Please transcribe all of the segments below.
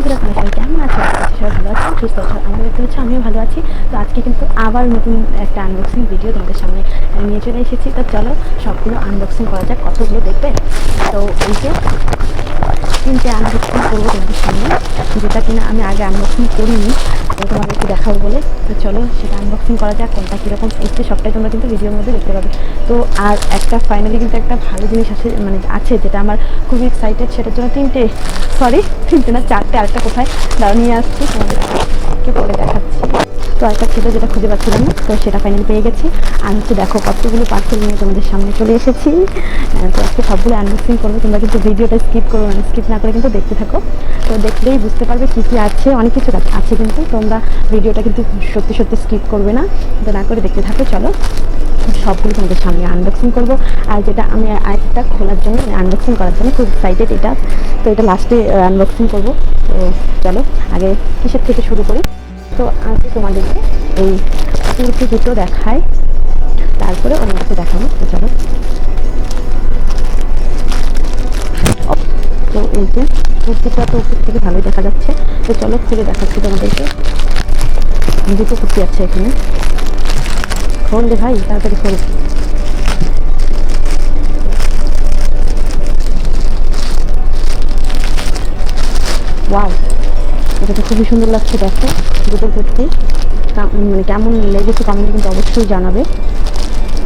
বন্ধুরা তোমরা সবাই কেমন আছে সবাই ভালো আছো সুস্থ আছো আমার দেখতে হচ্ছে আমিও ভালো আছি। তো আজকে কিন্তু আবার নতুন একটা আনবক্সিং ভিডিও তোমাদের সামনে নিয়ে চলে এসেছি। তো চলো, সবগুলো আনবক্সিং করা যাক, কতগুলো দেখবে? তো এই যে তিনটে আনবক্সিং করব তোমাদের সামনে, যেটা কিনা আমি আগে আনবক্সিং করিনি, তো তোমাদেরকে দেখাবো বলে। তো চলো, সেটা আনবক্সিং করা যাক, কোনটা কীরকম এসছে, সবটাই তোমরা কিন্তু ভিডিওর মধ্যে দেখতে পাবে। তো আর একটা ফাইনালি কিন্তু একটা ভালো জিনিস আছে মানে আছে, যেটা আমার খুবই এক্সাইটেড সেটার জন্য তিনটে সরি তিনটে না, চারটে, আরেকটা কোথায়? দাঁড়া নিয়ে আসছি তোমাদেরকে পরে দেখাচ্ছি। তো একটা ছিল যেটা খুঁজে পাচ্ছিলাম, তো সেটা ফাইনালি পেয়ে গেছি। আর হচ্ছে দেখো, কতগুলো পার্সেল নিয়ে তোমাদের সামনে চলে এসেছি। তো আজকে সবগুলো আনবক্সিং করব। তোমরা কিন্তু ভিডিওটা স্কিপ করব না স্কিপ না করে কিন্তু দেখতে থাকো। তো দেখলেই বুঝতে পারবে কী কী আছে, অনেক কিছু আছে কিন্তু তোমরা ভিডিওটা কিন্তু সত্যি সত্যি স্কিপ করবে না। তো না করে দেখতে থাকো, চলো। সবগুলো তোমাদের সামনে আনবক্সিং করব। আর যেটা আমি আরেকটা খোলার জন্য আনবক্সিং করার জন্য খুব এক্সাইটেড এটা। তো এটা লাস্টে আনবক্সিং করব। তো চলো, আগে কিসের থেকে শুরু করি? তো আজকে তোমাদেরকে এই কুর্তি দুটো দেখাই। তারপরে অন্য কিছু দেখাবো। তো চলো। তো এই যে কুর্তিটা তো উপর থেকে ভালোই দেখা যাচ্ছে। তো চলো, খুলে দেখাচ্ছি তোমাদেরকে। দুটো কুর্তি আছে এখানে। খোল দে ভাই, তাড়াতাড়ি খোল ওয়াও এটা তো খুবই সুন্দর লাগছে দেখো দুটো কুর্তি মানে কেমন লেগেছে কমেন্টে কিন্তু অবশ্যই জানাবে।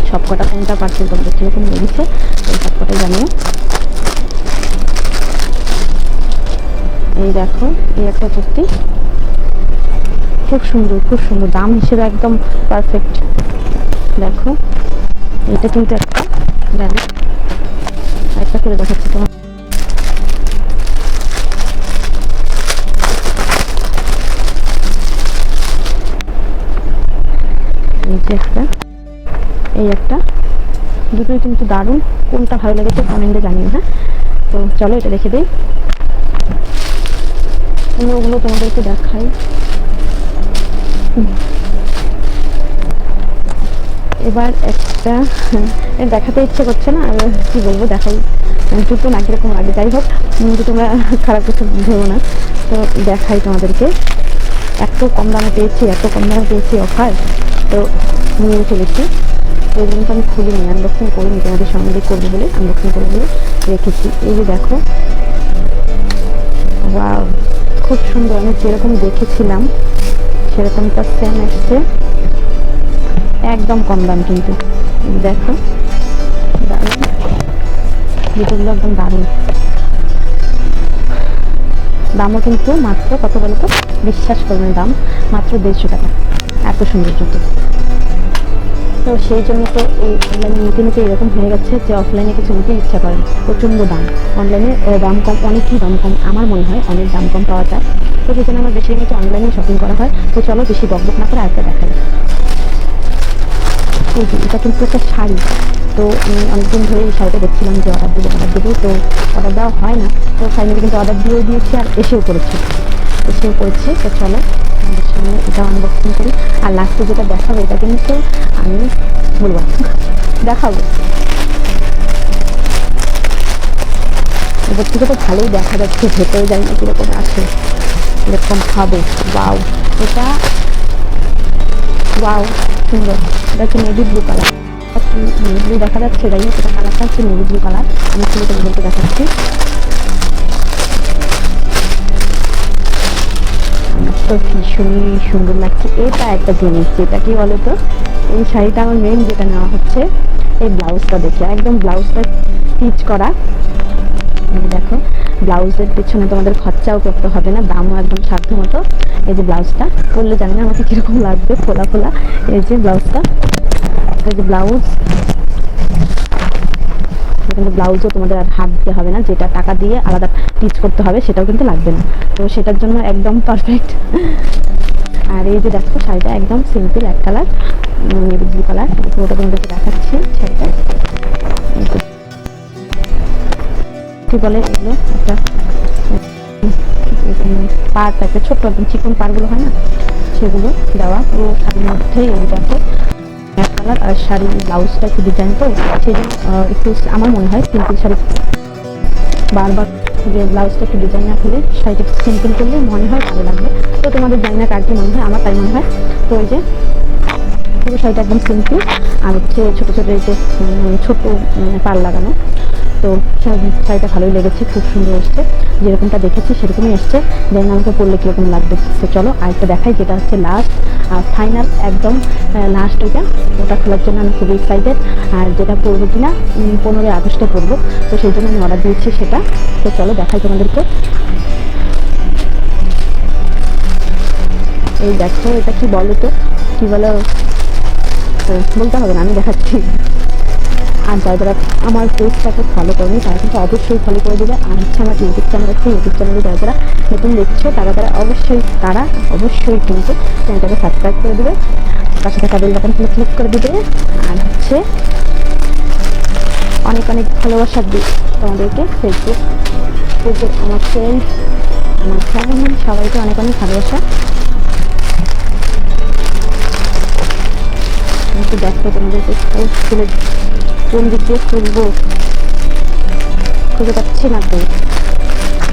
সব কটা কোনটা পার্সেল তোমাদের কীরকম লেগেছে, এই সব কটাই জানিও। এই দেখো, এই একটা কুর্তি। খুব সুন্দর খুব সুন্দর, দাম হিসেবে একদম পারফেক্ট দেখো, এটা কিন্তু একটা দেখো একটা করে দেখাচ্ছি তোমার। একটা, এই একটা। দুটোই কিন্তু দারুণ। কোনটা ভালো লেগেছে কমেন্টে জানিও হ্যাঁ? তো চলো এটা রেখে দিই। অন্যগুলো তোমাদেরকে দেখাই। হুম। এবার একটা দেখাতে ইচ্ছে করছে না, আর কি বলব, দেখাই। মানে দুটো না কীরকম লাগে, যাই হোক কিন্তু তোমরা খারাপ কিছু ভেবো না। তো দেখাই তোমাদেরকে। এত কম দামে পেয়েছি, এত কম দামে পেয়েছি অফার তো নিয়ে চলেছি। তো এই জন্য তো আমি খুলিনি আনবক্সিং করিনি, তোমাদের সঙ্গে করব বলে আনবক্সিং করব বলে রেখেছি। এই যে দেখো। ওয়াও খুব সুন্দর, আমি যেরকম দেখেছিলাম, সেরকমটা সেম এসছে। একদম কম দাম কিন্তু। দেখো। দারুণ জুতোগুলো একদম দারুণ। দামও কিন্তু মাত্র কত বলো তো? বিশ্বাস করবেন দাম, মাত্র দেড়শো টাকা। এত সুন্দর জুতো। তো সেই জন্য তো এই অনলাইনে নিতে নিতে এরকম হয়ে গেছে যে অফলাইনে কিছু নিতে ইচ্ছা করে প্রচণ্ড দাম। অনলাইনে দাম কম, অনেকই দাম কম। আমার মনে হয় অনেক দাম কম পাওয়া যায়। তো সেই জন্য আমার বেশি কিছু অনলাইনে শপিং করা হয়। তো চলো বেশি বকবক না করে আরেকটা দেখাই। এই এটা কিন্তু একটা শাড়ি। তো আমি অনেকদিন ধরে এই শাড়িটা দেখছিলাম যে অর্ডার দেবো অর্ডার দেবো তো অর্ডার দেওয়া হয় না। তো ফাইনালি কিন্তু অর্ডার দিয়েও দিয়েছি আর এসেও করেছি। এসেও করেছি, তো চলো আমাদের সামনে এটা আনবক্সিং করি। আর লাস্টে যেটা দেখাবো, এটা কিন্তু আমি বলব দেখাবো। এবার থেকে তো ভালোই দেখা যাচ্ছে, ভেতরে জানি না কীরকম আছে এরকম হবে। বাউ এটা ওয়াও সুন্দর। এটা হচ্ছে navy blue colour navy blue দেখা যাচ্ছে যাই হোক এটা কালারটা হচ্ছে নেভি ব্লু কালার আমি খুলে তোমাদেরকে দেখাচ্ছি। তো ভীষণই সুন্দর লাগছে। এটা একটা জিনিস, যেটা কি বলতো? এই শাড়িটা আমার মেন যেটা নেওয়া হচ্ছে, এই ব্লাউজটা দেখে। একদম ব্লাউজটা স্টিচ করা। এই দেখো, ব্লাউজের পিছনে তোমাদের খরচাও করতে হবে না, দামও একদম সাধ্য মতো এই যে ব্লাউজটা, পরলে জানি না আমাকে কীরকম লাগবে খোলা খোলা এই যে ব্লাউজটা, এই যে ব্লাউজ। কিন্তু ব্লাউজও তোমাদের আর হাত দিতে হবে না, যেটা টাকা দিয়ে আলাদা টিচ করতে হবে, সেটাও কিন্তু লাগবে না। তো সেটার জন্য একদম পারফেক্ট আর এই যে দেখো, শাড়িটা একদম সিম্পল এক কালার নেভি ব্লু কালার পুরোটা তোমাদেরকে দেখাচ্ছি শাড়িটা কি বলে এগুলো? একটা পার টাইপের, ছোট্ট একদম চিকন পারগুলো হয় না? সেগুলো দেওয়া। পুরো শাড়ির মধ্যেই এই দেখো এক কালার আর শাড়ি ব্লাউজটা একটু ডিজাইন তো সেই একটু আমার মনে হয় সিম্পল শাড়ি। বারবার যে ব্লাউজটা একটু ডিজাইনার হলে শাড়িটা একটু সিম্পল করলে মনে হয় ভালো লাগবে। তো তোমাদের জানি না কার মনে হয়, আমার তাই মনে হয়। তো ওই যে পুরো শাড়িটা একদম সিম্পল আর হচ্ছে ছোটো ছোটো এই যে ছোটো পাল লাগানো। তো শাড়িটা ভালোই লেগেছে, খুব সুন্দর এসছে। যেরকমটা দেখেছি সেরকমই এসছে। দেন আমাকে পরলে কীরকম লাগবে। তো চলো, আরেকটা দেখাই, যেটা হচ্ছে লাস্ট আর ফাইনাল একদম লাস্ট ওইটা। ওটা খোলার জন্য আমি খুবই এক্সাইটেড আর যেটা পরবো কিনা পনেরোই আগস্টে পরবো। তো সেই জন্য আমি অর্ডার দিয়েছি সেটা। তো চলো, দেখাই তোমাদেরকে। এই দেখো, এটা কি বলো তো? কি বলো? ও, বলতে হবে না আমি দেখাচ্ছি। আর যারা যারা আমার পেজটাকে ফলো করেনি তারা কিন্তু অবশ্যই ফলো করে দেবে। আর হচ্ছে আমার ইউটিউব চ্যানেল আছে ইউটিউব চ্যানেলে যারা যারা নতুন দেখছ তারা তারা অবশ্যই তারা অবশ্যই কিন্তু চ্যানেলটাকে সাবস্ক্রাইব করে দেবে। পাশে থাকা বেল বাটন ক্লিক করে দেবে। আর হচ্ছে অনেক অনেক ভালোবাসা দিই তোমাদেরকে ফেসবুক ফেসবুক আমার ফ্রেন্ড আমার ফ্যামিলি সবাইকে অনেক অনেক ভালোবাসা। একটু দেখো তোমাদেরকে খুলে কোন দিক দিয়ে খুলবো খুঁজে পাচ্ছি না তো।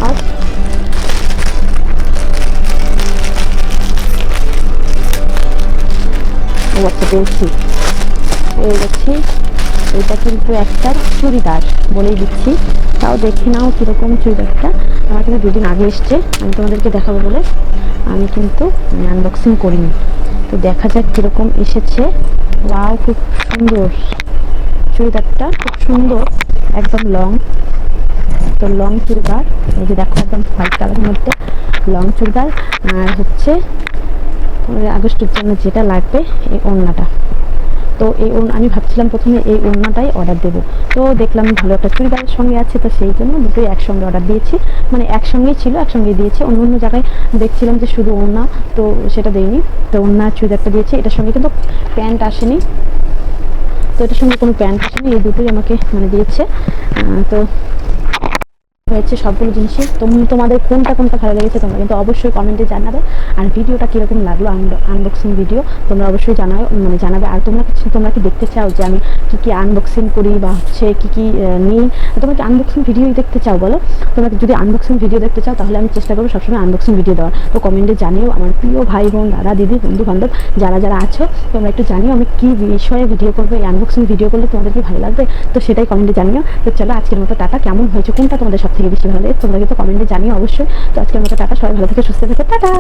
আর? ও আচ্ছা পেয়েছি। পেয়ে গেছি এটা কিন্তু একটা চুড়িদার বলেই দিচ্ছি। তাও দেখে নাও কীরকম চুড়িদারটা। আমার কিন্তু দুদিন আগে এসছে, আমি তোমাদেরকে দেখাবো বলে। আমি কিন্তু আনবক্সিং করিনি। তো দেখা যাক কীরকম এসেছে। ওয়াও খুব সুন্দর। চুড়িদারটা খুব সুন্দর, একদম লং তো লং চুড়িদার, এই যে দেখো একদম হোয়াইট কালারের মধ্যে লং চুড়িদার। আর হচ্ছে আগস্টের জন্য যেটা লাগবে এই ওড়নাটা। তো এই আমি ভাবছিলাম প্রথমে এই ওড়নাটাই অর্ডার দেবো। তো দেখলাম ভালো একটা চুড়িদারের সঙ্গে আছে, তো সেই জন্য দুটোই একসঙ্গে অর্ডার দিয়েছি। মানে একসঙ্গেই ছিল, একসঙ্গেই দিয়েছি। অন্য অন্য জায়গায় দেখছিলাম যে শুধু ওড়না, তো সেটা দেয়নি তো ওড়না চুড়িদারটা দিয়েছি। এটার সঙ্গে কিন্তু প্যান্ট আসেনি। তো এটার সঙ্গে কোনো প্যান্ট আসেনি, এই দুটোই আমাকে মানে দিয়েছে। তো হয়েছে সবগুলো জিনিসই। তুমি তোমাদের কোনটা কোনটা ভালো লেগেছে তোমরা কিন্তু অবশ্যই কমেন্টে জানাবে। আর ভিডিওটা কীরকম লাগল আনবক্সিং ভিডিও তোমরা অবশ্যই জানাও মানে জানাবে। আর তোমরা কিছু তোমরা কি দেখতে চাও যে আমি কী কী আনবক্সিং করি বা হচ্ছে কী কী নিই? তোমরা কি আনবক্সিং ভিডিওই দেখতে চাও বলো? তোমরা যদি আনবক্সিং ভিডিও দেখতে চাও, তাহলে আমি চেষ্টা করব সবসময় আনবক্সিং ভিডিও দেওয়ার। তো কমেন্টে জানিও আমার প্রিয় ভাই বোন, দাদা, দিদি বন্ধু বান্ধব যারা যারা আছো, তোমরা একটু জানিও আমি কী বিষয়ে ভিডিও করব, এই আনবক্সিং ভিডিও করলে তোমাদের কি ভালো লাগবে? তো সেটাই কমেন্টে জানিও। তো চলো আজকের মতো টাটা। কেমন হয়েছে, কোনটা তোমাদের সব থেকে বেশি ভালো লাগে, তোমরা কিন্তু কমেন্টে জানিও অবশ্যই। তো আজকের মতো টাটা, সবাই ভালো থেকে সুস্থ থেকে, টাটা!